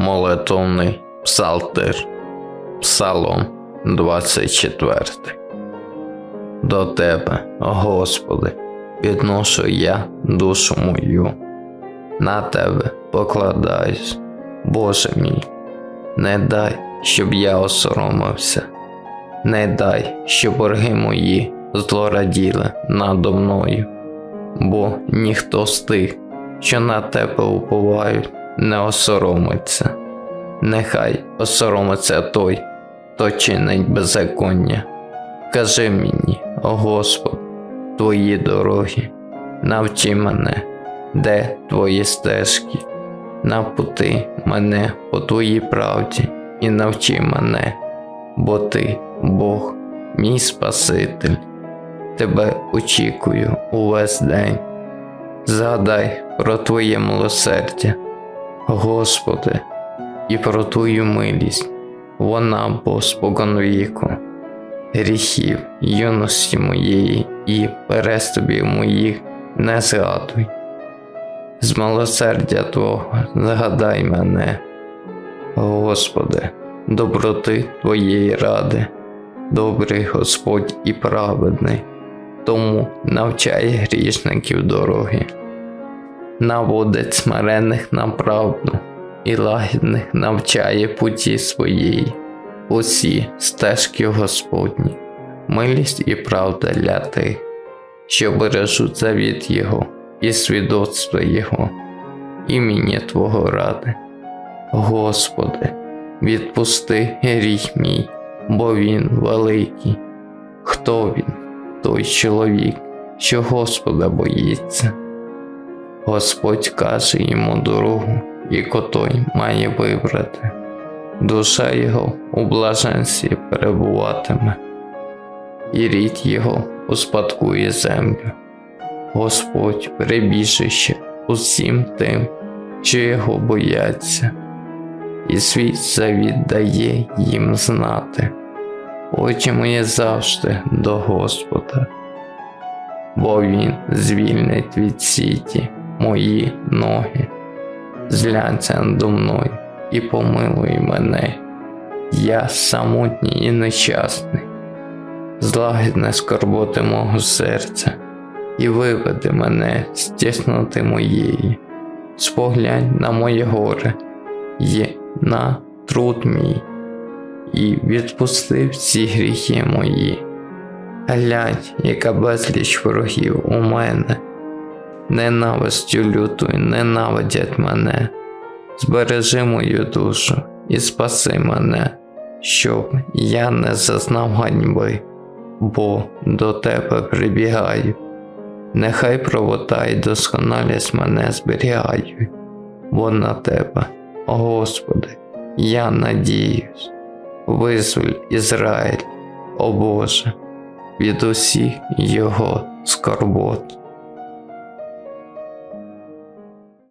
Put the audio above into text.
молитовний псалтир, Псалом 24. До Тебе, Господи, підношу я душу мою, на Тебе покладаюсь, Боже мій, не дай, щоб я осоромився, не дай, щоб борги мої злораділи надо мною, бо ніхто з тих, що на тебе уповають, не осоромиться. Нехай осоромиться той, хто чинить беззаконня. Кажи мені, о Господь, твої дороги, навчи мене, де твої стежки, напути мене по твоїй правді і навчи мене, бо ти, Бог, мій Спаситель, тебе очікую увесь день. Згадай про Твоє милосердя, Господи, і про Твою милість, вона бо споконвіку, гріхів юності моєї і переступів моїх не згадуй. З милосердя Твого згадай мене, Господи, доброти Твоєї ради, добрий Господь і праведний. Тому навчай грішників дороги, наводить смирених на правду і лагідних навчає путі своєї, усі стежки Господні, милість і правда для тих, що бережуть завіт Його і свідоцтво Його, імені Твого ради. Господи, відпусти гріх мій, бо він великий. Хто він? той чоловік, що Господа боїться. Господь каже йому дорогу, яку той має вибрати. Душа його у блаженстві перебуватиме, і рід його успадкує землю. Господь прибіжище усім тим, що його бояться, і свій завіт дає їм знати очі мої завжди до Господа, бо Він звільнить від сіті мої ноги, зглянься до мною і помилуй мене, я самотній і нещасний, злагідне скорботи мого серця, і виведи мене з тісноти моєї, споглянь на моє горе, є на труд мій. І відпустив всі гріхи мої. Глянь, яка безліч ворогів у мене, ненавистю лютою ненавидять мене, збережи мою душу і спаси мене, щоб я не зазнав ганьби, бо до тебе прибігаю. Нехай правота і досконалість мене зберігають, бо на тебе, Господи, я надіюсь визволь Ізраїль, о Боже, від усіх його скорбот.